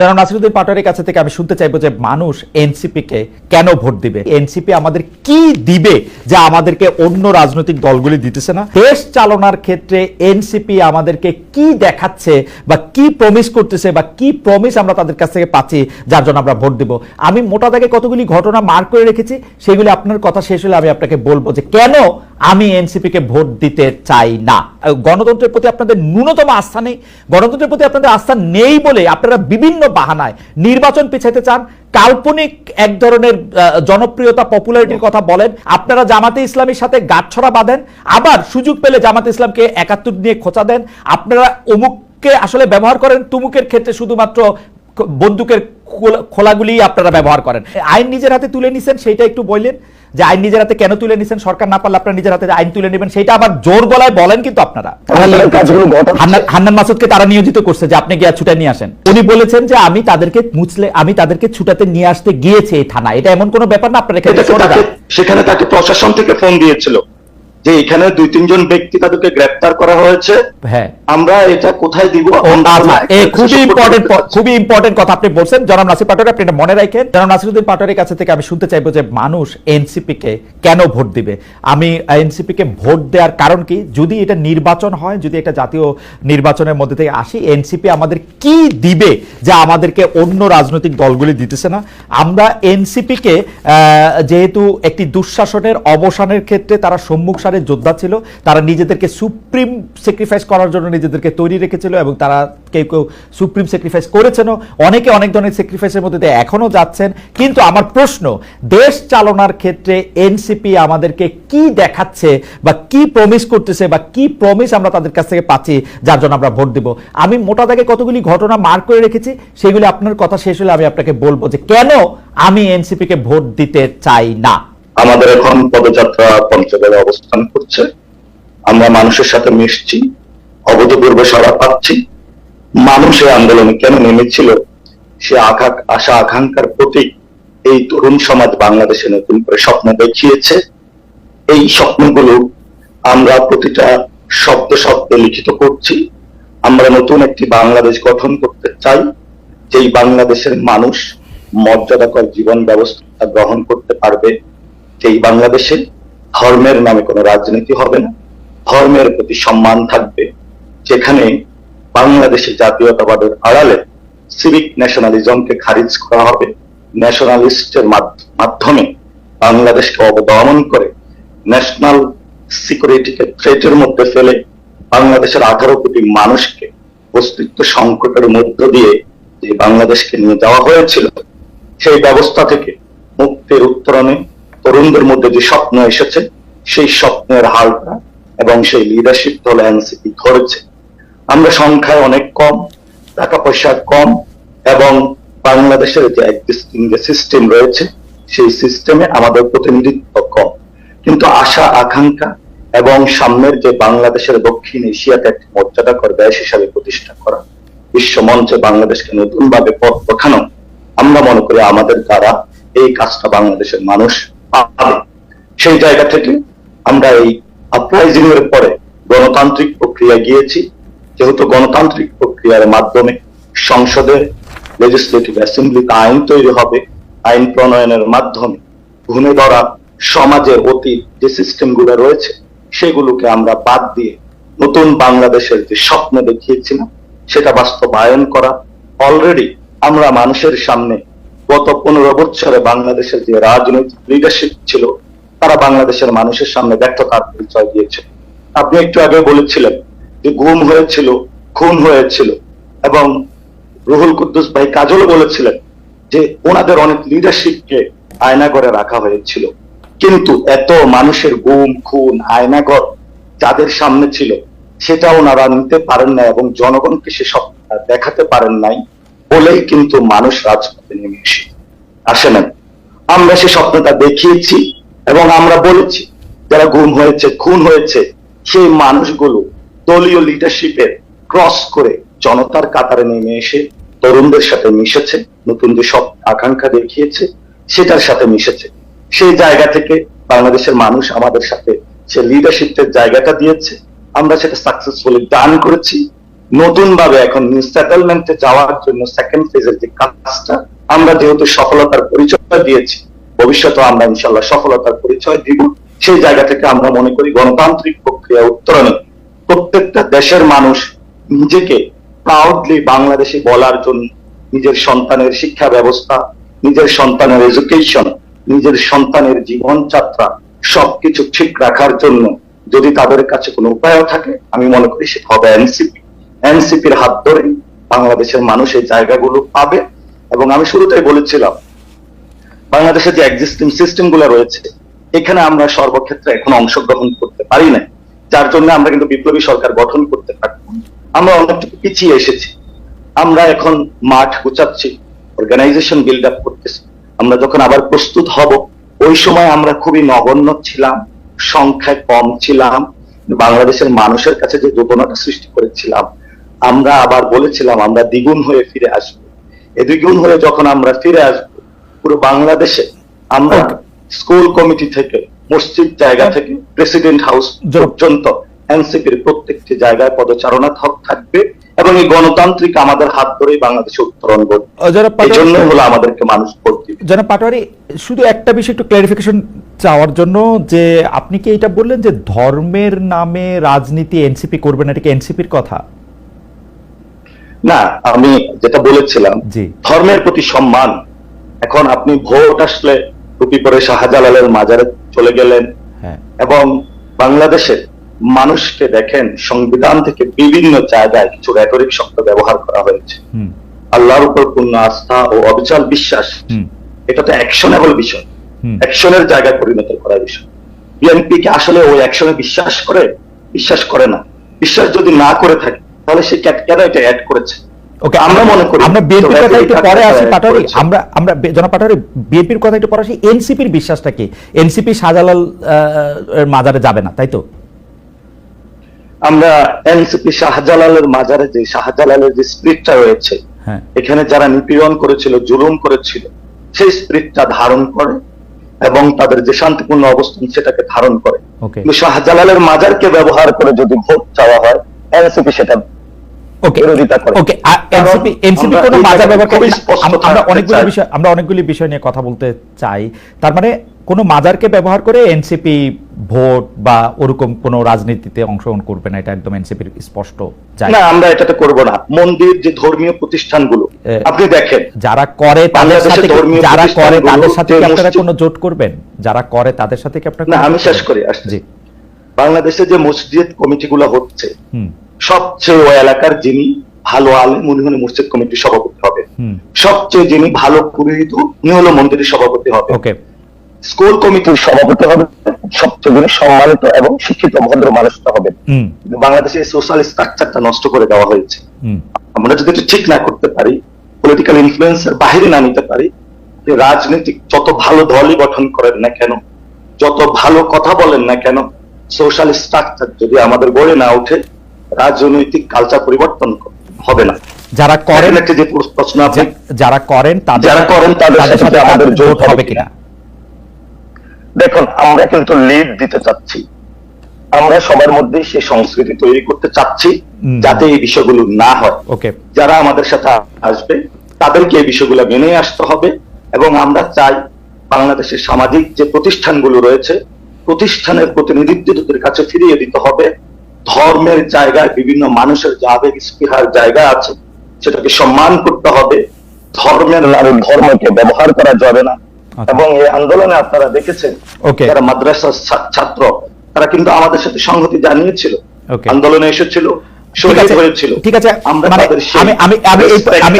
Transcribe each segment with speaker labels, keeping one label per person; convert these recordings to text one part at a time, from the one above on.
Speaker 1: জনাব নাসিরুদ্দিন পাটোয়ারির কাছে থেকে আমি শুনতে চাইব যে মানুষ এনসিপি কে কেন ভোট দিবে? এনসিপি আমাদের কি দিবে যা আমাদেরকে অন্য রাজনৈতিক দলগুলি দিতেছে না? দেশ চালনার ক্ষেত্রে এনসিপি আমাদেরকে কি দেখাচ্ছে বা কি প্রমিস করতেছে বা কি প্রমিস আমরা তাদের কাছ থেকে পাচ্ছি, যার জন্য আমরা ভোট দিব? আমি মোটা দাগে কতগুলি ঘটনা মার্ক করে রেখেছি, সেগুলি আপনার কথা শেষ হলে আমি আপনাকে বলব যে কেন আমি এনসিপি কে ভোট দিতে চাই না? গণতন্ত্রের প্রতি আপনাদের ন্যূনতম আস্থা নেই। গণতন্ত্রের প্রতি আপনাদের আস্থা নেই বলে আপনারা বিভিন্ন বাহানায়। নির্বাচন পিছাইতে চান, কাল্পনিক এক ধরনের জনপ্রিয়তা পপুলারিটির কথা বলেন। আপনারা জামাতে ইসলামের সাথে গাঁটছড়া বাঁধেন, আবার সুযোগ পেলে জামাতে ইসলামকে একাত্তর নিয়ে খোঁচা দেন। আপনারা অমুককে আসলে ব্যবহার করেন, তুমুকের ক্ষেত্রে শুধুমাত্র বন্দুকের খোলা- খোলাগুলি আপনারা ব্যবহার করেন। আইন নিজের হাতে তুলে নিছেন, সেইটা একটু বললেন। যে আইন নিজের হাতে কেন তুলে নিছেন? সরকার না পারলে আপনারা নিজের হাতে আইন তুলে নেবেন সেটা আবার জোর গলায় বলেন কিন্তু আপনারা। হান্নান- মাসুদকে তারা নিয়োজিত করছে যে আপনি গিয়ে ছুটে নিয়ে আসেন। উনি বলেছেন যে আমি তাদেরকে মুছলে আমি তাদেরকে ছুটাতে নিয়ে আসতে গিয়েছে এই থানা এটা এমন কোনো ব্যাপার না আপনার।
Speaker 2: সেখানে তাকে প্রশাসন থেকে ফোন দিয়েছিল। যে এখানে দুই তিনজন ব্যক্তি তাদেরকে গ্রেপ্তার করা হয়েছে।
Speaker 1: হ্যাঁ।
Speaker 2: আমরা এটা কোথায় দিব?
Speaker 1: আচ্ছা, এই খুবই ইম্পর্টেন্ট খুবই ইম্পর্টেন্ট কথা আপনি বলছেন। জনাব নাসির পাটোয়ারি আপনি এটা মনে রাখেন? জনাব নাসিরুদ্দিন পাটোয়ারির কাছে থেকে আমি শুনতে চাইব যে মানুষ এনসিপি কে কেন ভোট দিবে? আমি এনসিপি কে ভোট দেওয়ার কারণ কি? যদি এটা নির্বাচন হয় যদি এটা জাতীয় নির্বাচনের মধ্যে থেকে আসি এনসিপি আমাদের কি দিবে যা আমাদেরকে অন্য রাজনৈতিক দলগুলি দিতেছে না? আমরা এনসিপি কে আহ, যেহেতু একটি দুঃশাসনের অবসানের ক্ষেত্রে তারা সম্মুখ সারের যোদ্ধা ছিল, তারা নিজেদেরকে সুপ্রিম স্যাক্রিফাইস করার জন্য নিজেদেরকে তৈরি রেখেছিল এবং তারা কেউ কেউ সুপ্রিম স্যাক্রিফাইস করেছেনও। অনেকে অনেক ধরনের স্যাক্রিফাইসের মধ্যে দিয়ে এখনও যাচ্ছেন। কিন্তু আমার প্রশ্ন, দেশ চালনার ক্ষেত্রে এনসিপি আমাদেরকে কি দেখাচ্ছে বা কি প্রমিস করতেছে বা কি প্রমিস আমরা তাদের কাছ থেকে পাচ্ছি, যার জন্য আমরা ভোট দিব? আমি মোটা দাগে কতগুলি ঘটনা মার্ক করে রেখেছি, সেগুলি আপনার কথা শেষ হলে আমি আপনাকে বলব যে কেন আমি এনসিপি কে ভোট দিতে চাই না।
Speaker 2: আমাদের এখন পদযাত্রা পঞ্চগড়ে অবস্থান করছে। আমরা মানুষের সাথে মিশছি, অভূতপূর্ব সাড়া পাচ্ছি। মানুষ এই আন্দোলনে কেন নেমেছিল? সে আঘাত, আশা, আকাঙ্ক্ষার প্রতীক এই তরুণ সমাজ বাংলাদেশে নতুন করে স্বপ্ন দেখিয়েছে। এই স্বপ্নগুলো আমরা প্রতিটা শব্দ শব্দে লিখিত করছি। আমরা নতুন একটি বাংলাদেশ গঠন করতে চাই, যেই বাংলাদেশের মানুষ মর্যাদাকর জীবন ব্যবস্থা গ্রহণ করতে পারবে। সেই বাংলাদেশে ধর্মের নামে কোনো রাজনীতি হবে না। ধর্মের প্রতি সম্মান থাকবে। যেখানে বাংলাদেশে জাতীয়তাবাদের আড়ালে সিভিক ন্যাশনালিজমকে খারিজ করা হবে। ন্যাশনালিস্টের মাধ্যমে বাংলাদেশকে অবদমন করে ন্যাশনাল সিকিউরিটিকে থ্রেটের মধ্যে ফেলে বাংলাদেশের আঠারো কোটি মানুষকে অস্তিত্ব সংকটের মধ্য দিয়ে যে বাংলাদেশকে নিয়ে যাওয়া হয়েছিল, সেই ব্যবস্থা থেকে মুক্তির উত্তরণে তরুণদের মধ্যে যে স্বপ্ন এসেছে, সেই স্বপ্নের হালটা এবং সেই লিডারশিপ দল এনসিপি ধরেছে। আমরা সংখ্যায় অনেক কম টাকা পয়সা কম এবং বাংলাদেশের যে এক্সিস্টিং যে সিস্টেম রয়েছে, সেই সিস্টেমে আমাদের প্রতিনিধিত্ব কম। কিন্তু আশা, আকাঙ্ক্ষা এবং সামনের যে বাংলাদেশের দক্ষিণ এশিয়াতে একটি মর্যাদাকর দেশ হিসাবে প্রতিষ্ঠা করা, বিশ্ব মঞ্চে বাংলাদেশকে নতুন ভাবে পথ দেখানো, আমরা মনে করি আমাদের দ্বারা এই কাজটা বাংলাদেশের মানুষ সেই জায়গা থেকে আমরা এই আপরাইজিং এর পরে গণতান্ত্রিক প্রক্রিয়া গিয়েছি। যেহেতু গণতান্ত্রিক প্রক্রিয়ার মাধ্যমে সংসদে লেজিসলেটিভ অ্যাসেম্বলিতে আইন তৈরি হবে, আইন প্রণয়নের মাধ্যমে ঘুমে ধরা সমাজের অতীত যে সিস্টেমগুলো রয়েছে, সেগুলোকে আমরা বাদ দিয়ে নতুন বাংলাদেশের যে স্বপ্ন দেখিয়েছিলাম, সেটা বাস্তবায়ন করা। অলরেডি আমরা মানুষের সামনে গত পনেরো বছরে বাংলাদেশের যে রাজনৈতিক লিডারশিপ ছিল, তারা বাংলাদেশের মানুষের সামনে ব্যর্থতার পরিচয় দিয়েছে। আপনি একটু আগে বলেছিলেন যে গুম হয়েছিল, খুন হয়েছিল এবং রুহুল কুদ্দুস ভাই কাজলও বলেছিলেন যে ওনাদের অনেক লিডারশিপকে আয়না করে রাখা হয়েছিল। কিন্তু এত মানুষের গুম খুন আয়নাগর যাদের সামনে ছিল, সেটা ওনারা নিতে পারেন না এবং জনগণকে সে সব দেখাতে পারেন নাই। বলেই কিন্তু মানুষ রাজপথে নেমে এসে আসে নাই। আমরা সে স্বপ্নটা দেখিয়েছি এবং আমরা বলেছি, যারা গুম হয়েছে, খুন হয়েছে, সেই মানুষগুলো দলীয় লিডারশিপের ক্রস করে জনতার কাতারে নেমে এসে তরুণদের সাথে মিশেছে নতুন যে সব আকাঙ্ক্ষা দেখিয়েছে, সেটার সাথে মিশেছে। সেই জায়গা থেকে বাংলাদেশের মানুষ আমাদের সাথে সে লিডারশিপের জায়গাটা দিয়েছে। আমরা সেটা সাকসেসফুলি ডান করেছি। নতুন ভাবে এখন সেটেলমেন্টে যাওয়ার জন্য সেকেন্ড ফেজের যে কাজটা, আমরা যেহেতু সফলতার পরিচয় দিয়েছি ভবিষ্যতে আমরা ইনশাল্লাহ সফলতার পরিচয় দিব। সেই জায়গা থেকে আমরা মনে করি গণতান্ত্রিক প্রক্রিয়া উত্তরণে প্রত্যেকটা দেশের মানুষ নিজেকে প্রাউডলি বাংলাদেশে বলার জন্য নিজের সন্তানের শিক্ষা ব্যবস্থা, নিজের সন্তানের এডুকেশন নিজের সন্তানের জীবনযাত্রা সবকিছু ঠিক রাখার জন্য যদি তাদের কাছে কোনো উপায় থাকে, আমি মনে করি সেটা হবে এনসিপি এনসিপির হাত ধরে বাংলাদেশের মানুষ এই জায়গাগুলো পাবে। এবং আমি শুরুতেই বলেছিলাম বাংলাদেশের যে এক্সিস্টিং সিস্টেমগুলো রয়েছে, এখানে আমরা সর্বক্ষেত্রে এখন অংশগ্রহণ করতে পারি না যার জন্য আমরা কিন্তু বিপ্লবী সরকার গঠন করতে পারব আমরা অনেকটুকু পিছিয়ে এসেছি। আমরা এখন মাঠ গুছাচ্ছি অর্গানাইজেশন বিল্ড আপ করতেছি। আমরা যখন আবার প্রস্তুত হব, ওই সময় আমরা খুবই নগণ্য ছিলাম, সংখ্যায় কম ছিলাম, বাংলাদেশের মানুষের কাছে যে যোজনাটা সৃষ্টি করেছিলাম আমরা আবার বলেছিলাম আমরা দ্বিগুণ হয়ে ফিরে আসব। এ দ্বিগুণ হয়ে যখন আমরা ফিরে আসব পুরো বাংলাদেশে আমরা স্কুল কমিটি থেকে মসজিদ জায়গা থেকে প্রেসিডেন্ট হাউস পর্যন্ত এনসিপির প্রত্যেকটি জায়গায় পদচারণা থ- থাকবে এবং এই গণতান্ত্রিক আমাদের হাত ধরেই বাংলাদেশে উত্তরণ
Speaker 1: যারা
Speaker 2: এই জন্য হলো আমাদেরকে মানুষ দিবে।
Speaker 1: জনাব পাটোয়ারি শুধু একটা বিষয় একটু ক্লারিফিকেশন চাওয়ার জন্য যে আপনি কি এটা বললেন যে ধর্মের নামে রাজনীতি এনসিপি করবে না এটা কি এনসিপির কথা?
Speaker 2: না আমি যেটা বলেছিলাম ধর্মের প্রতি সম্মান। এখন আপনি ভোট আসলে টুপি পরে শাহজালালের মাজারে চলে গেলেন।
Speaker 1: হ্যাঁ।
Speaker 2: এবং বাংলাদেশের মানুষকে দেখেন সংবিধান থেকে বিভিন্ন জায়গায় কিছু রেটরিক শব্দ ব্যবহার করা হয়েছে। আল্লাহর উপর পূর্ণ আস্থা ও অবিচল বিশ্বাস এটা তো অ্যাকশনেবল বিষয়। অ্যাকশনের জায়গায় পরিণত করার বিষয়। বিএনপি কি আসলে ওই অ্যাকশনে বিশ্বাস করে? বিশ্বাস করে না। বিশ্বাস যদি না করে থাকে তাহলে সে কেন এটা অ্যাড করেছে?
Speaker 1: ওকে
Speaker 2: আমরা মনে করি
Speaker 1: আমরা বিএনপির কথা একটু পরে আসি
Speaker 2: করেছে।
Speaker 1: আমরা আমরা জনাব পাটোয়ারি বিএনপির কথা একটু পরে আসি এনসিপির বিশ্বাসটা কি? এনসিপি শাহজালাল মাজারে যাবে না তাই তো?
Speaker 2: আমরা এনসিপি শাহজালালের মাজারে যে শাহজালালের যে স্পিরিটটা রয়েছে
Speaker 1: হ্যাঁ।
Speaker 2: এখানে যারা নিপীড়ন করেছিল জুলুম করেছিল সেই স্পিরিটটা ধারণ করে এবং তাদের যে শান্তিপূর্ণ অবস্থান সেটাকে ধারণ করে। কিন্তু শাহজালালের মাজারকে ব্যবহার করে যদি ভোট চাওয়া হয় এনসিপি সেটা বিরোধিতা করে।
Speaker 1: ওকে এনসিপি এনসিপি কোনো
Speaker 2: এই
Speaker 1: ব্যবহার করে
Speaker 2: খুবই
Speaker 1: না।
Speaker 2: স্পষ্ট
Speaker 1: আমরা- আমরা অনেকগুলো বিষয় আমরা অনেকগুলি বিষয় নিয়ে কথা বলতে চাই। তার মানে কোনো মাজারকে ব্যবহার করে এনসিপি ভোট বা ওরকম কোনো রাজনীতিতে অংশগ্রহণ করবে না এটা একদম এনসিপির স্পষ্ট
Speaker 2: না আমরা এটাতে করব না। মন্দির যে ধর্মীয় প্রতিষ্ঠানগুলো আপনি দেখেন।
Speaker 1: যারা করে তাদের সাথে যারা করে তাদের সাথে কি আপনারা কোনো জোট করবেন? যারা করে তাদের সাথে কি আপনারা
Speaker 2: না আমি শেষ? করি আসছি। বাংলাদেশে যে মসজিদ কমিটিগুলো হচ্ছে
Speaker 1: হুম।
Speaker 2: সবচেয়ে ওই এলাকার যিনি ভালো আলেম উনি হলে মসজিদ কমিটির সভাপতি হবে। সবচেয়ে যিনি ভালো পুরোহিত উনি হলো মন্দিরের সভাপতি হবে।
Speaker 1: ওকে।
Speaker 2: স্কুল কমিটির সভাপতি হবে সবচেয়ে যিনি সম্মানিত এবং শিক্ষিত ভদ্র মানুষটা হবে। বাংলাদেশে সোশ্যাল স্ট্রাকচারটা নষ্ট করে দেওয়া হয়েছে। আমরা যদি এটা ঠিক না করতে পারি পলিটিক্যাল ইনফ্লুয়েন্সের বাইরে না নিতে পারি যে রাজনৈতিক যত ভালো দলই গঠন করেন না কেন যত ভালো কথা বলেন না কেন সোশ্যাল স্ট্রাকচার যদি আমাদের গড়ে না ওঠে রাজনৈতিক কালচার পরিবর্তন হবে না।
Speaker 1: যারা করেন
Speaker 2: একটা যে প্রশ্ন
Speaker 1: যা- যারা করেন তাদের
Speaker 2: যারা করেন তাদের সাথে আমাদের জোট হবে
Speaker 1: কিনা।
Speaker 2: দেখুন আমরা কিন্তু লিড দিতে চাচ্ছি। আমরা সবার মধ্যে সেই সংস্কৃতি তৈরি করতে চাচ্ছি যাতে এই বিষয়গুলো না হয়।
Speaker 1: ওকে।
Speaker 2: যারা আমাদের সাথে আসবে তাদেরকে এই বিষয়গুলো মেনে আসতে হবে এবং আমরা চাই বাংলাদেশের সামাজিক যে প্রতিষ্ঠানগুলো রয়েছে প্রতিষ্ঠানের প্রতিনিধিত্বদের কাছে ফিরিয়ে দিতে হবে। ধর্মের জায়গায় বিভিন্ন মানুষের যে আবেগ স্পৃহার জায়গা আছে সেটাকে সম্মান করতে হবে ধর্মের ধর্মকে ব্যবহার করা যাবে না
Speaker 1: আচ্ছা।
Speaker 2: এবং এই আন্দোলনে আপনারা দেখেছেন. যারা মাদ্রাসার ছাত্র তারা কিন্তু আমাদের সাথে সংহতি জানিয়েছিল. আন্দোলনে এসেছিল
Speaker 1: ঠিক আছে, মানে আমি আমি আমি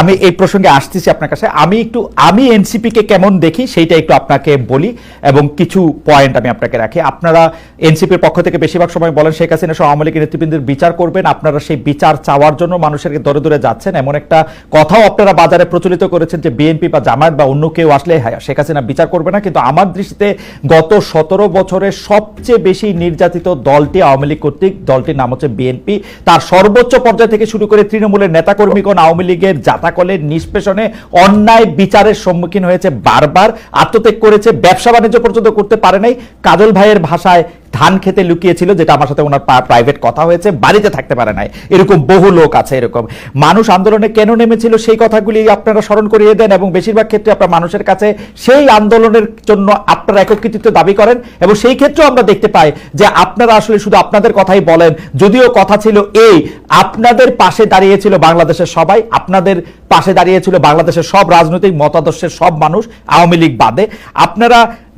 Speaker 1: আমি এই প্রসঙ্গে আসতেছি আপনার কাছে। আমি একটু আমি এনসিপি কে কেমন দেখি সেইটা একটু আপনাকে বলি এবং কিছু পয়েন্ট আমি আপনাকে রাখি। আপনারা এনসিপির পক্ষ থেকে বেশিরভাগ সময় বলেন শেখ হাসিনা সহ আওয়ামী লীগের নেতৃবৃন্দের বিচার করবেন। আপনারা সেই বিচার চাওয়ার জন্য মানুষের দরে দরে যাচ্ছেন। এমন একটা কথাও আপনারা বাজারে প্রচলিত করেছেন যে বিএনপি বা জামায়াত বা অন্য কেউ আসলে হ্যাঁ, শেখ হাসিনা বিচার করবে না। কিন্তু আমার দৃষ্টিতে গত সতেরো বছরে সবচেয়ে বেশি নির্যাতিত দলটি আওয়ামী লীগ কর্তৃক দলটির নাম হচ্ছে বিএনপি তার সর্বোচ্চ পর্যায় থেকে শুরু করে তৃণমূলের নেতাকর্মীগণ আওয়ামী লীগের জাতাকলের নিষ্পেষণে অন্যায় বিচারের সম্মুখীন হয়েছে বারবার, আত্মত্যাগ করেছে, ব্যবসা বাণিজ্য পর্যন্ত করতে পারে নাই। কাজল ভাইয়ের ভাষায় ধান খেতে লুকিয়েছিল, যেটা আমার সাথে ওনার প্রাইভেট কথা হয়েছে, বাড়িতে থাকতে পারে নাই। এরকম বহু লোক আছে এরকম। মানুষ আন্দোলনে কেন নেমেছিল সেই কথাগুলি আপনারা স্মরণ করিয়ে দেন এবং বেশিরভাগ ক্ষেত্রে আপনার মানুষের কাছে সেই আন্দোলনের জন্য আপনারা একত্রিত দাবি করেন এবং সেই ক্ষেত্রেও আমরা দেখতে পাই যে আপনারা আসলে শুধু আপনাদের কথাই বলেন, যদিও কথা ছিল এই, আপনাদের পাশে দাঁড়িয়েছিল বাংলাদেশের সবাই, আপনাদের পাশে দাঁড়িয়েছিল বাংলাদেশের সব রাজনৈতিক মতাদর্শের সব মানুষ, আওয়ামী লীগ বাদে। আপনারা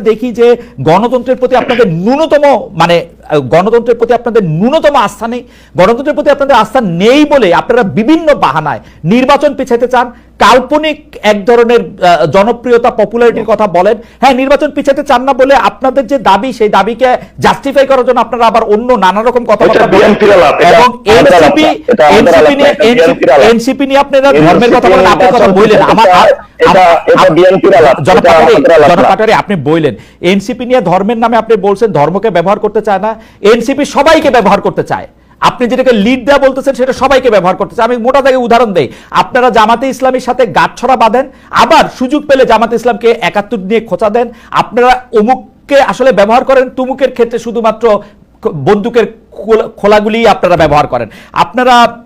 Speaker 1: দেখি যে গণতন্ত্রের প্রতি আপনাদের ন্যূনতম মানে গণতন্ত্রের প্রতি আপনাদের ন্যূনতম আস্থা নেই গণতন্ত্রের প্রতি আপনাদের আস্থা নেই বলে আপনারা বিভিন্ন বাহানায় নির্বাচন পিছাতে চান কাল্পনিক এক ধরনের জনপ্রিয়তা পপুলারিটির কথা বলেন হ্যাঁ নির্বাচন পিছাতে চান না বলে আপনাদের যে দাবি সেই দাবিকে জাস্টিফাই করার জন্য আপনারা আবার অন্য নানা রকম কথাবার্তা বলেন
Speaker 2: এটা
Speaker 1: এবং এনসিপি এনসিপি নিয়ে। এনসিপি নিয়ে আপনারা ধর্মের কথা বলেন আপনি কথা বললেন আমার
Speaker 2: এটা- এটা- এটা BNP র আলাপ,
Speaker 1: জনাব
Speaker 2: এটা
Speaker 1: পাটোয়ারি,
Speaker 2: আমাদের আলাপ না।
Speaker 1: জনাব পাটোয়ারি, আপনি বললেন এনসিপি নিয়ে ধর্মের নামে আপনি বলছেন ধর্মকে ব্যবহার করতে চায় না এনসিপি সবাইকে ব্যবহার করতে চায়। আপনি যেটাকে লিড দেওয়া বলতেছেন, সেটা সবাইকে ব্যবহার করতে চায়। আমি মোটা দাগে উদাহরণ দেই। আপনারা জামাতে ইসলামের সাথে গাঁটছড়া বাঁধেন, আবার সুযোগ পেলে জামাতে ইসলামকে একাত্তর নিয়ে খোঁচা দেন। আপনারা অমুককে আসলে ব্যবহার করেন, তুমুকের ক্ষেত্রে শুধুমাত্র বন্দুকের খোলা- খোলাগুলি আপনারা ব্যবহার করেন। আপনারা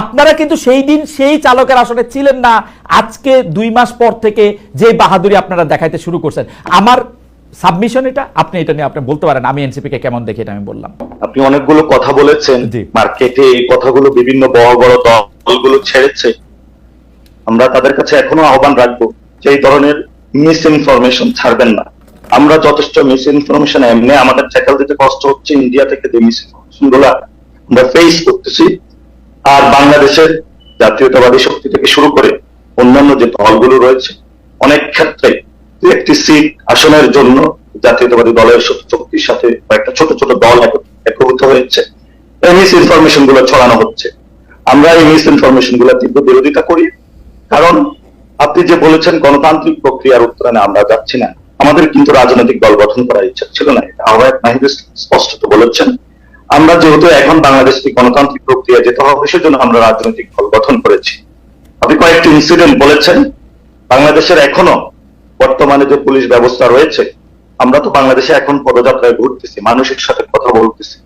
Speaker 1: আপনারা কিন্তু সেই দিন সেই চালকের আসলে ছিলেন না। আজকে দুই মাস পর থেকে যে বাহাদুরি আপনারা দেখাইতে শুরু করছেন। আমার সাবমিশন এটা আপনি এটা নিয়ে আপনি বলতে পারেন আমি এনসিপি কে কেমন দেখি এটা আমি বললাম।
Speaker 2: আপনি অনেকগুলো কথা বলেছেন মার্কেটে এই কথাগুলো বিভিন্ন বড় বড় দলগুলো ছেড়েছে। আমরা তাদের কাছে এখনও আহ্বান রাখব যে এই ধরনের মিস ইনফরমেশন ছাড়বেন না। আমরা যথেষ্ট মিস ইনফরমেশন এমনি আমাদের ট্যাকল দিতে কষ্ট হচ্ছে ইন্ডিয়া থেকে যে মিস ইনফরমেশনগুলা আমরা ফেস করতেছি আর বাংলাদেশের জাতীয়তাবাদী শক্তি থেকে শুরু করে অন্যান্য যে দলগুলো রয়েছে, অনেক ক্ষেত্রে একটি সিট আসনের জন্য জাতীয়তাবাদী দলের শক্তির সাথে কয়েকটা ছোট ছোট দল একভূত হয়েছে। এই মিস ইনফরমেশনগুলো ছড়ানো হচ্ছে। আমরা এই মিস ইনফরমেশনগুলো তীব্র বিরোধিতা করি। কারণ আপনি যে বলেছেন গণতান্ত্রিক প্রক্রিয়ার উত্তরণে আমরা যাচ্ছি না। আমাদের কিন্তু রাজনৈতিক দল গঠন করার ইচ্ছা ছিল না। এটা আহ্বায়ক নাহিদ স্পষ্টত বলেছেন। আমরা যেহেতু এখন বাংলাদেশকে গণতান্ত্রিক প্রক্রিয়া যেতে হবে, সেজন্য আমরা রাজনৈতিক দল গঠন করেছি। আপনি কয়েকটি ইনসিডেন্ট বলেছেন। বাংলাদেশের এখনও বর্তমানে যে পুলিশ ব্যবস্থা রয়েছে, আমরা তো বাংলাদেশে এখন পদযাত্রায় ঘুরতেছি, মানুষের সাথে কথা বলতেছি।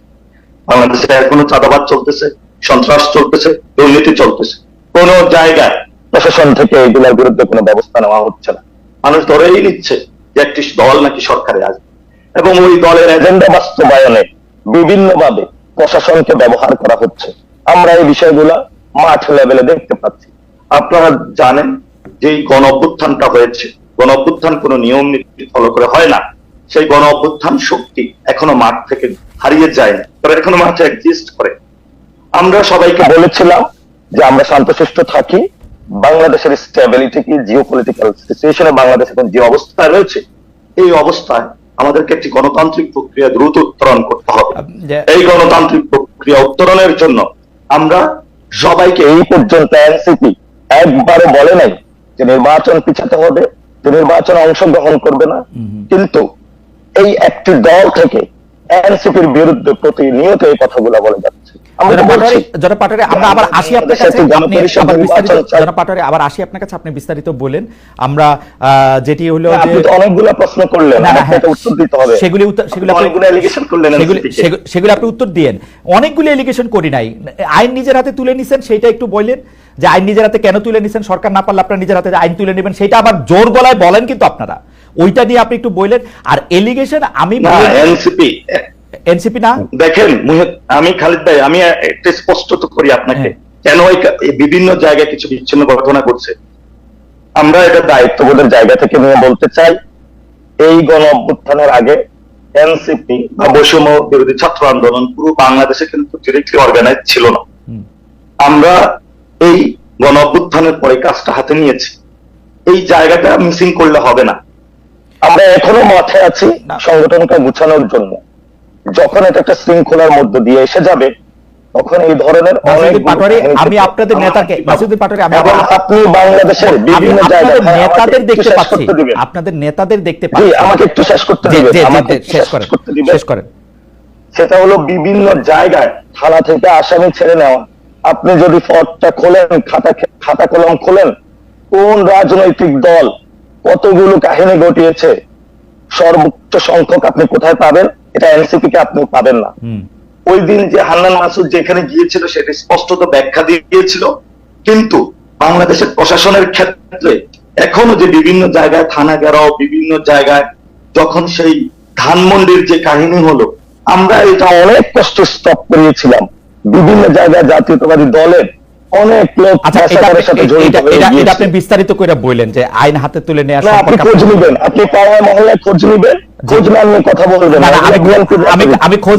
Speaker 2: বাংলাদেশে এখনও চাঁদাবাদ চলতেছে, সন্ত্রাস চলতেছে, দুর্নীতি চলতেছে। কোন জায়গায় প্রশাসন থেকে এগুলোর বিরুদ্ধে কোনো ব্যবস্থা নেওয়া হচ্ছে না। মানুষ ধরেই নিচ্ছে যে একটি দল নাকি সরকারে আসবে। এবং ওই দলের এজেন্ডা বাস্তবায়নে বিভিন্নভাবে প্রশাসনকে ব্যবহার করা হচ্ছে। আমরা এই বিষয়গুলা মাঠ লেভেলে দেখতে পাচ্ছি। আপনারা জানেন যে গণ অভ্যুত্থানটা হয়েছে। গণ অভ্যুত্থান কোনো নিয়ম নীতি ফলো করে হয় না। সেই গণ অভ্যুত্থান শক্তি এখনও মাঠ থেকে হারিয়ে যায়নি তারা এখনও মাঠে এক্সিস্ট করে। আমরা সবাইকে বলেছিলাম যে আমরা শান্তশিষ্ট থাকি। বাংলাদেশের স্টেবিলিটি কি জিও পলিটিক্যাল সিচুয়েশনে বাংলাদেশ এখন যে অবস্থায় রয়েছে, এই অবস্থায় আমাদেরকে একটি গণতান্ত্রিক প্রক্রিয়া দ্রুত উত্তরণ করতে হবে। এই গণতান্ত্রিক প্রক্রিয়া উত্তরণের জন্য আমরা সবাইকে এই পর্যন্ত এনসিপি একবারে বলে নাই যে নির্বাচন পিছাতে হবে যে নির্বাচনে অংশগ্রহণ করবে না। কিন্তু এই একটি দল থেকে এনসিপির বিরুদ্ধে প্রতিনিয়ত এই কথাগুলো বলে যাচ্ছে।
Speaker 1: জনাব
Speaker 2: বলছি।
Speaker 1: পাটোয়ারি- আমরা আবার আসি আপনার কাছে আপনি আবার বিস্তারিত জনাব পাটোয়ারি, আবার আসি আপনার কাছে আপনি বিস্তারিত বলেন। আমরা যেটি হলো যে
Speaker 2: অনেকগুলো প্রশ্ন করলেন।
Speaker 1: না, না,
Speaker 2: আমাকে তো উত্তর দিতে হবে।
Speaker 1: সেগুলি সেগুলি আপনি-
Speaker 2: অনেকগুলো এলিগেশন করলেন
Speaker 1: সেগুলি
Speaker 2: NCP কে।
Speaker 1: সেগু- সেগুলি আপনি উত্তর দিয়েন। অনেকগুলি এলিগেশন করি নাই। আইন নিজের হাতে তুলে নিছেন সেইটা একটু বললেন যে আইন নিজের হাতে কেন তুলে নিছেন? সরকার না পারলে আপনার নিজের হাতে আইন তুলে নেবেন সেটা আবার জোর গলায় বলেন কিন্তু আপনারা। ওইটা নিয়ে আপনি একটু বললেন আর এলিগেশন আমি
Speaker 2: এনসিপি
Speaker 1: এনসিপি না?
Speaker 2: দেখেন আমি খালিদ ভাই আমি একটা স্পষ্ট তো করি আপনাকে। কেন বিভিন্ন জায়গায় কিছু বিচ্ছিন্ন ঘটনা ঘটছে? আমরা এটা দায়িত্ববোধের জায়গা থেকে নিয়ে বলতে চাই এই গণ অভ্যুত্থানের আগে এনসিপি বা বৈষম্য বিরোধী ছাত্র আন্দোলন পুরো বাংলাদেশে কিন্তু ডিরেক্টলি অর্গানাইজ ছিল না। আমরা এই গণ অভ্যুত্থানের পরে কাজটা হাতে নিয়েছি। এই জায়গাটা মিসিং করলে হবে না। আমরা এখনও মাঠে আছি। সংগঠনকে গুছানোর জন্য। যখন এটা একটা শৃঙ্খলার মধ্য দিয়ে এসে যাবে তখন এই ধরনের অনেক
Speaker 1: পাটোয়ারি আমি আপনাদের নেতাকে নাসিরুদ্দিন পাটোয়ারি আমি
Speaker 2: আপনি বাংলাদেশের বিভিন্ন জায়গায়
Speaker 1: নেতাদের দেখতে পাচ্ছি। আপনাদের নেতাদের দেখতে পাচ্ছি।
Speaker 2: আমাকে একটু শেষ করতে দিবেন আমাকে
Speaker 1: শেষ করেন শেষ করেন।
Speaker 2: সেটা হলো বিভিন্ন জায়গায় থানা থেকে আসামি ছেড়ে নেওয়া। আপনি যদি ফর্দটা খোলেন খাতা খাতা কলম খোলেন কোন রাজনৈতিক দল কতগুলো কাহিনী ঘটিয়েছে সর্বোচ্চ সংখ্যক আপনি কোথায় পাবেন? এটা এনসিপি কে আপনি পাবেন না। ওই দিন যে হান্নান মাসুদ যেখানে গিয়েছিল সেটা স্পষ্টত ব্যাখ্যা দিয়ে দিয়েছিল। কিন্তু বাংলাদেশের প্রশাসনের ক্ষেত্রে এখনও যে বিভিন্ন জায়গায় থানা গেরাও বিভিন্ন জায়গায় যখন সেই ধানমন্ডির যে কাহিনী হলো আমরা এটা অনেক কষ্ট স্টপ করিয়েছিলাম। বিভিন্ন জায়গায় জাতীয়তাবাদী দলের অনেক লোক
Speaker 1: আচ্ছা
Speaker 2: সাথে
Speaker 1: আপনি-
Speaker 2: জড়িত
Speaker 1: এটা- বিস্তারিত করে বললেন যে আইন হাতে তুলে নেওয়ার
Speaker 2: না আপনি খোঁজ নিবেন। আপনি পাড়ায় মহল্লায় খোঁজ নিবেন। খোঁজ না নিয়ে কথা বলবেন
Speaker 1: আমি আমি খোঁজ।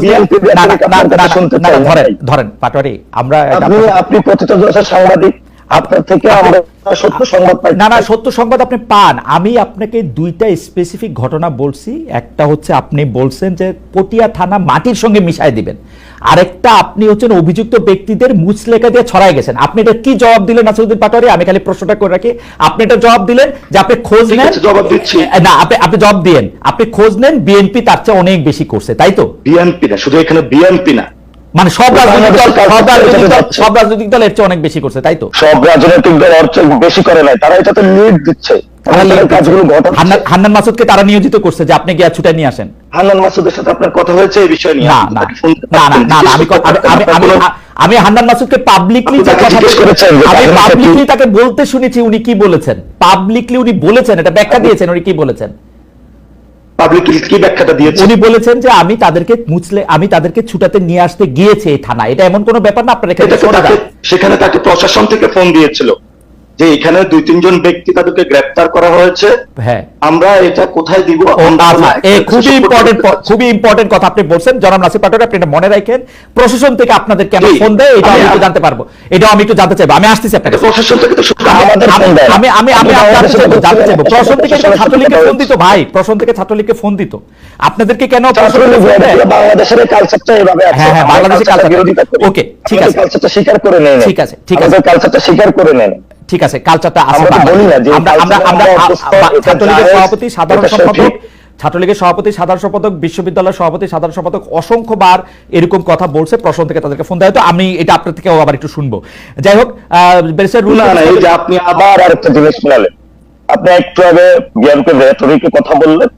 Speaker 1: ধরেন ধরেন পাটোয়ারি আমরা
Speaker 2: আপনি আপনি প্রতিটা সাংবাদিক আপনার থেকে আমরা সত্য সংবাদ পাই।
Speaker 1: না না সত্য সংবাদ আপনি পান। আমি আপনাকে দুইটা স্পেসিফিক ঘটনা বলছি। একটা হচ্ছে আপনি বলছেন যে পটিয়া থানা মাটির সঙ্গে মিশাই দিবেন। আরেকটা আপনি হচ্ছেন অভিযুক্ত ব্যক্তিদের মুচলেখা দিয়ে ছড়াই গেছেন। আপনি এটা কি জবাব দিলেন নাসিরুদ্দিন পাটোয়ারি? আমি খালি প্রশ্নটা করে রাখি। আপনি এটা জবাব দিলেন যে আপনি খোঁজ নেন
Speaker 2: জবাব দিচ্ছি।
Speaker 1: না আপনি আপনি জবাব দিয়েন। আপনি খোঁজ নেন বিএনপি তার চেয়ে অনেক বেশি করছে তাই তো?
Speaker 2: বিএনপি না শুধু এখানে বিএনপি না।
Speaker 1: মানে সব রাজনৈতিক দল সব রাজনৈতিক দল সব রাজনৈতিক দল এর চেয়ে অনেক বেশি করছে তাই তো?
Speaker 2: সব রাজনৈতিক দল অর্থ বেশি করে নাই তারা এটাতে লিড দিচ্ছে।
Speaker 1: হান্নান মাসুদকে তারা নিয়োজিত করছে যে আপনি গিয়ে ছুটে নিয়ে আসেন।
Speaker 2: হান্নান মাসুদের সাথে আপনার কথা হয়েছে এই বিষয় নিয়ে?
Speaker 1: না না। না আমি আমি হান্নান মাসুদকে পাবলিকলি আমি পাবলিকলি তাকে বলতে শুনেছি উনি কি বলেছেন? পাবলিকলি উনি বলেছেন এটা ব্যাখ্যা দিয়েছেন উনি কি বলেছেন? উনি বলেছেন যে আমি তাদেরকে মুছলে আমি তাদেরকে ছুটাতে নিয়ে আসতে গিয়েছি এই থানায়। এটা এমন কোনো ব্যাপার না আপনার এখানে।
Speaker 2: সেখানে তাকে প্রশাসন থেকে ফোন দিয়েছিল। যে এখানে দুই তিনজন ব্যক্তি তাদেরকে গ্রেপ্তার করা হয়েছে
Speaker 1: হ্যাঁ
Speaker 2: আমরা এটা কোথায় দিব
Speaker 1: খুবই ইম্পর্টেন্ট খুবই ইম্পর্টেন্ট কথা আপনি বলছেন জনাব নাসির পাটোয়ারি আপনি এটা মনে রাখেন প্রশাসন থেকে আপনাদের কেন ফোন দেয় এটা আমি একটু জানতে পারব এটাও আমি একটু জানতে চাইব আমি আসতেছি আপনার
Speaker 2: এটা
Speaker 1: কাছে।
Speaker 2: প্রশাসন থেকে তো
Speaker 1: আমি- আমি-। আমি জানতে চাইব, প্রশাসন থেকে ছাত্রলীগকে ফোন দিত ভাই প্রশাসন থেকে ছাত্রলীগকে ফোন দিত আপনাদেরকে কেন?
Speaker 2: বাংলাদেশের কালচারটা এভাবে আছে
Speaker 1: হ্যাঁ, হ্যাঁ, বাংলাদেশের
Speaker 2: করি।
Speaker 1: Okay, ঠিক আছে।
Speaker 2: কালচারটা স্বীকার করে নেয় না।
Speaker 1: ঠিক আছে, ঠিক আছে।
Speaker 2: কালচারটা স্বীকার করে নেয় না।
Speaker 1: ঠিক আছে কালচারটা আছে
Speaker 2: আমরা
Speaker 1: আমরা আমরা ছাত্রলীগের সভাপতি সাধারণ সম্পাদক ছাত্রলীগের সভাপতি সাধারণ সম্পাদক বিশ্ববিদ্যালয়ের সভাপতি সাধারণ সম্পাদক অসংখ্যবার এরকম কথা বলছে প্রশাসন থেকে তাদেরকে ফোন দেয় তো আমি এটা আপনার থেকেও আবার একটু শুনব। যাই হোক রুল
Speaker 2: এই যে আপনি আবার আরেকটা জিনিস মিলালেন আপনি একটু আগে বিএনপির রেটরিকে কথা বললেন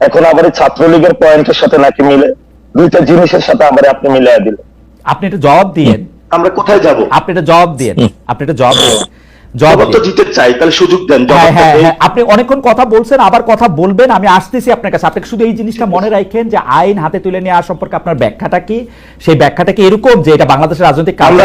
Speaker 2: এখন আবার ছাত্রলীগের পয়েন্টের সাথে নাকি মিলে দুইটা জিনিসের সাথে আবার আপনি মিলিয়ে দিলেন।
Speaker 1: আপনি এটা জবাব দিয়েন।
Speaker 2: আমরা কোথায় যাব?
Speaker 1: আপনি এটা জবাব দিয়েন। আপনি এটা জবাব দিয়েন। জবাব
Speaker 2: জবাব তো দিতে চাই তাহলে সুযোগ দেন
Speaker 1: হ্যাঁ হ্যাঁ হ্যাঁ আপনি অনেকক্ষণ কথা বলছেন আবার কথা বলবেন আমি আসতেছি আপনার কাছে। আপনি শুধু এই জিনিসটা মনে রাখেন যে আইন হাতে তুলে নেওয়া সম্পর্কে আপনার ব্যাখ্যাটা কি? সেই ব্যাখ্যাটা কি এরকম যে এটা বাংলাদেশের রাজনৈতিক
Speaker 2: আমরা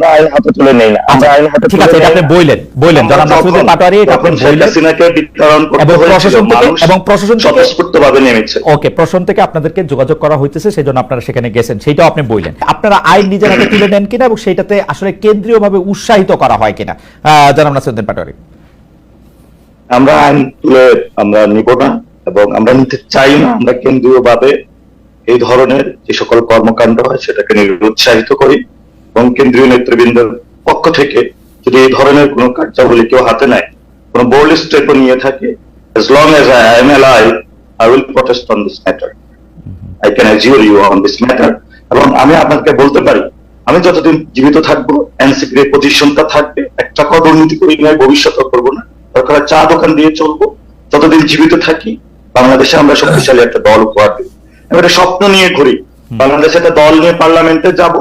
Speaker 1: কালচার
Speaker 2: আইন
Speaker 1: থেকে আপনাদের কথা
Speaker 2: আমরা আইন- হাতে তুলে নেই না। আমরা আইন হাতে
Speaker 1: ঠিক আছে এটা আপনি বললেন বললেন জনাব নাসিরুদ্দিন পাটোয়ারি এটা আপনি বললেন
Speaker 2: হাসিনাকে বিতরণ করতে
Speaker 1: এবং
Speaker 2: হয়েছিল,
Speaker 1: প্রশাসন থেকে
Speaker 2: মানুষ
Speaker 1: এবং প্রশাসন
Speaker 2: স্বতঃস্ফূর্তভাবে নেমেছে।
Speaker 1: ওকে প্রশাসন থেকে আপনাদেরকে যোগাযোগ করা হইতেছে সেই জন্য আপনারা সেখানে গেছেন। সেইটাও আপনি বললেন আপনারা আইন নিজের হাতে তুলে নেন কিনা এবং সেইটাতে আসলে কেন্দ্রীয়ভাবে উৎসাহিত করা হয় কিনা? জনাব নাসিরুদ্দিন পাটোয়ারি।
Speaker 2: আমরা আইন তুলে আমরা নিব না এবং আমরা নিতে চাই না। আমরা কেন্দ্রীয় ভাবে এই ধরনের যে সকল কর্মকাণ্ড হয় সেটাকে নিরুৎসাহিত করি। এবং কেন্দ্রীয় নেতৃবৃন্দের পক্ষ থেকে যদি এই ধরনের কোনো কার্যাবলী কেউ হাতে নেয় কোনো বোল্ড স্টেপ নিয়ে থাকে as long as I am alive I will protest on this matter. I can assure you on this matter. এবং আমি আপনাকে বলতে পারি আমি যতদিন জীবিত থাকব এনসিপির পজিশনটা থাকবে এক টাকাও দুর্নীতি করি নয় ভবিষ্যতেও করব না। দরকার চা দোকান দিয়ে চলবো যতদিন জীবিত থাকি বাংলাদেশে আমরা শক্তিশালী একটা দল উপহার দেব। আমি একটা স্বপ্ন নিয়ে ঘুরি বাংলাদেশে একটা দল নিয়ে পার্লামেন্টে যাব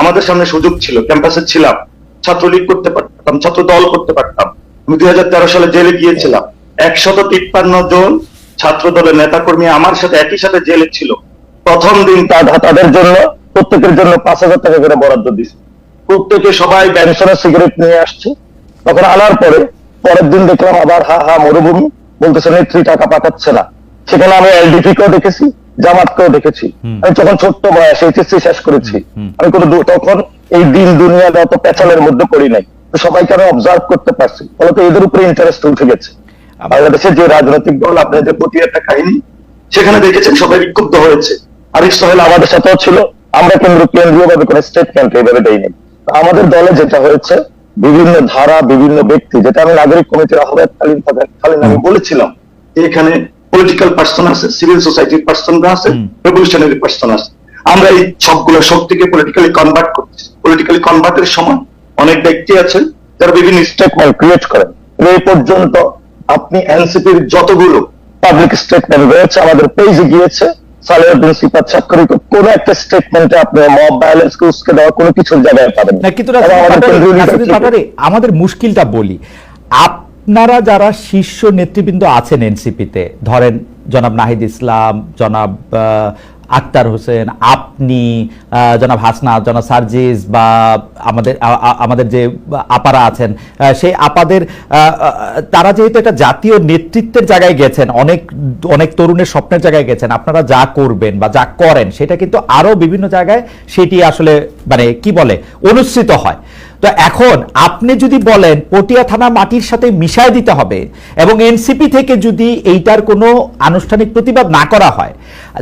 Speaker 2: আমাদের সামনে সুযোগ ছিল, ক্যাম্পাসে ছিলাম, ছাত্রলীগ করতে পারতাম, ছাত্র দল করতে পারতাম। আমি দুই সালে জেলে গিয়েছিলাম। একশত তিপ্পান্ন জন ছাত্র দলের নেতাকর্মী আমার সাথে একই সাথে জেলে ছিল। প্রথম দিন তাদের জন্য, প্রত্যেকের জন্য পাঁচ হাজার টাকা করে বরাদ্দ দিছে। প্রত্যেকে সবাই ব্যানসনের সিগারেট নিয়ে আসছে। তখন আনার পরে, পরের দিন দেখলাম আবার হা হা মরুভূমি, বলতেছে নেত্রী টাকা পাঠাচ্ছে না। সেখানে আমি এলডিপি কেও দেখেছি। জামাতকেও দেখেছি। আমি তখন ছোট্ট বয়স এইচএসসি শেষ করেছি আমি কোনো তখন এই দিন দুনিয়ার অত পেছালের মধ্যে পড়ি নাই। তো সবাইকে আমি অবজার্ভ করতে পারছি। ফলত এদের উপরে ইন্টারেস্ট উঠে গেছে। বাংলাদেশের যে রাজনৈতিক দল আপনাদের প্রতি একটা কাহিনী সেখানে দেখেছেন সবাই বিক্ষুব্ধ হয়েছে। আরিফ সোহেল আমাদের সাথেও ছিল। আমরা কেন্দ্র কেন্দ্রীয় ভাবে কোনো স্টেটমেন্ট এইভাবে দেইনি। তো আমাদের দলে যেটা হয়েছে বিভিন্ন ধারা বিভিন্ন ব্যক্তি যেটা আমি নাগরিক কমিটির আহ্বায়ক কালীন আমি বলেছিলাম এখানে পলিটিক্যাল পার্সন আছে সিভিল সোসাইটির পার্সনরা আছে রেভলিউশনারি পার্সন আছে। আমরা এই সবগুলো শক্তিকে পলিটিক্যালি কনভার্ট করছি। পলিটিক্যালি কনভার্টের সময় অনেক ব্যক্তি আছেন যারা বিভিন্ন স্টেটমেন্ট ক্রিয়েট করেন। এই পর্যন্ত আপনি এনসিপির যতগুলো পাবলিক স্টেটমেন্ট রয়েছে আমাদের পেজে গিয়েছে। সালেউদ্দিন সিপাত স্বাক্ষরিত কোন একটা স্টেটমেন্টে আপনি মব ভায়োলেন্স কে উস্কে দেওয়া কোনো কিছুর জায়গায় পাবেন না।
Speaker 1: না কিন্তু
Speaker 2: আমাদের
Speaker 1: পাটারি-
Speaker 2: কেন্দ্রীয়
Speaker 1: রাজনীতি
Speaker 2: leadership-
Speaker 1: পাটারি, আমাদের মুশকিলটা বলি। আপনারা যারা শীর্ষ নেতৃবৃন্দ আছেন এনসিপিতে, ধরেন জনাব নাহিদ ইসলাম, জনাব আক্তার হোসেন, আপনি জনাব হাসনা, জনাব সার্জিস বা আমাদের আমাদের যে আপারা আছেন সেই আপাদের তারা যেহেতু একটা জাতীয় নেতৃত্বের জায়গায় গেছেন, অনেক অনেক তরুণের স্বপ্নের জায়গায় গেছেন, আপনারা যা করবেন বা যা করেন, সেটা কিন্তু আরও বিভিন্ন জায়গায় সেটি আসলে মানে কি বলে অনুষ্ঠিত হয়। তো এখন আপনি যদি বলেন পটিয়া থানা মাটির সাথে মিশায় দিতে হবে এবং এনসিপি থেকে যদি এইটার কোনো আনুষ্ঠানিক প্রতিবাদ না করা হয়,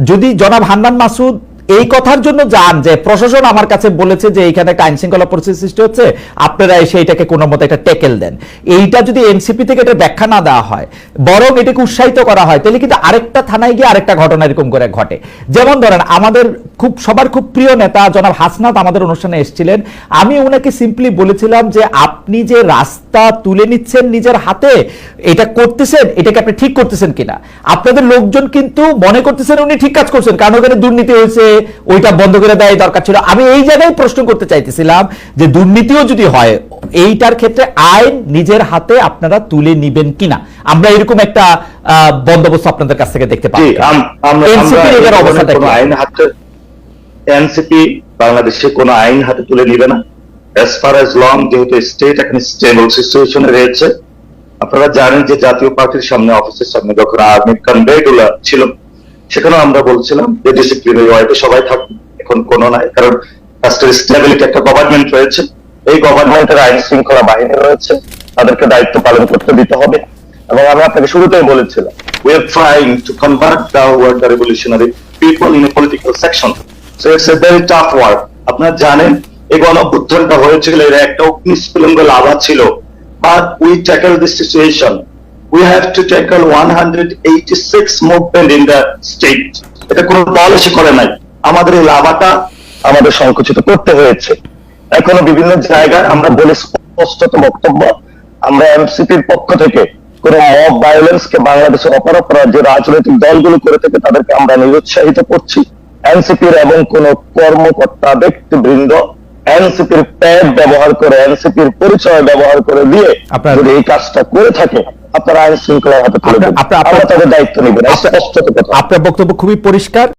Speaker 1: যদি জনাব হান্নান মাসুদ এই কথার জন্য যান যে প্রশাসন আমার কাছে বলেছে যে এইখানে একটা আইন শৃঙ্খলা পরিস্থিতি সৃষ্টি হচ্ছে, আপনারা এসে এটাকে কোনো মতো একটা টেকেল দেন। এইটা যদি এনসিপি থেকে এটা ব্যাখ্যা না দেওয়া হয়, বরং এটাকে উৎসাহিত করা হয়, তাহলে কিন্তু আরেকটা থানায় গিয়ে আরেকটা ঘটনা এরকম করে ঘটে। যেমন ধরেন, আমাদের খুব, সবার খুব প্রিয় নেতা জনাব হাসনাত আমাদের অনুষ্ঠানে এসেছিলেন। আমি ওনাকে সিম্পলি বলেছিলাম যে আপনি যে রাস্তা তুলে নিচ্ছেন নিজের হাতে, এটা করতেছেন, এটাকে আপনি ঠিক করতেছেন কিনা? আপনাদের লোকজন কিন্তু মনে করতেছেন উনি ঠিক কাজ করছেন, কারণ ওখানে দুর্নীতি হয়েছে ওইটা বন্ধ করে দেয় দরকার ছিল। আমি এই জায়গায় প্রশ্ন করতে চাইতেছিলাম যে দুর্নীতিও যদি হয় এইটার ক্ষেত্রে আইন নিজের হাতে আপনারা তুলে নিবেন কিনা? আমরা এরকম একটা বন্দোবস্ত আপনাদের কাছ থেকে দেখতে?
Speaker 2: আইন হাতে এনসিপি বাংলাদেশে কোনো আইন হাতে তুলে নিবে না। অ্যাজ ফার অ্যাজ লং যেহেতু স্টেট এখন স্টেবল সিচুয়েশনে রয়েছে আপনারা জানেন যে জাতীয় পার্টির সামনে অফিসের সামনে যখন আর্মি কনভে গুলা ছিল সেখানেও আমরা বলছিলাম যে ডিসিপ্লিনারি ওয়াইতে সবাই থাকুন এখন কোনো নাই, কারণ রাষ্ট্রের স্টেবিলিটি একটা গভর্নমেন্ট রয়েছে। এই গভর্নমেন্টের আইন শৃঙ্খলা বাহিনী রয়েছে, তাদেরকে দায়িত্ব পালন করতে দিতে হবে। এবং আমি আপনাকে শুরুতেই বলেছিলাম, we are trying to convert the word the revolutionary people in a political section. So it's a very tough work আপনারা জানেন, এই গণ অভ্যুত্থানটা হয়েছিল, এর একটা অগ্নিস্ফুলঙ্গ লাভা ছিল। But we tackle this situation we have to tackle 186 movement in the state. এটা কোনো দল এসে করে নাই। আমাদের এই লাভাটা আমাদের সংকুচিত করতে হয়েছে। এখনও বিভিন্ন জায়গায় আমরা বলে স্পষ্টত বক্তব্য, আমরা এনসিপির পক্ষ থেকে কোন মব ভায়োলেন্স কে বাংলাদেশের অপরাধ যে রাজনৈতিক দলগুলো করে থাকে তাদেরকে আমরা নিরুৎসাহিত করছি। এনসিপির এবং কোন কর্মকর্তা, ব্যক্তিবৃন্দ এনসিপির প্যাড ব্যবহার করে এনসিপির পরিচয় ব্যবহার করে দিয়ে
Speaker 1: আপনার-
Speaker 2: যদি এই কাজটা করে থাকে আপনারা আইন শৃঙ্খলার হাতে তুলে
Speaker 1: আপনার- আপনার-
Speaker 2: তাদের দায়িত্ব নেবেন কথা
Speaker 1: আপনার বক্তব্য খুবই পরিষ্কার।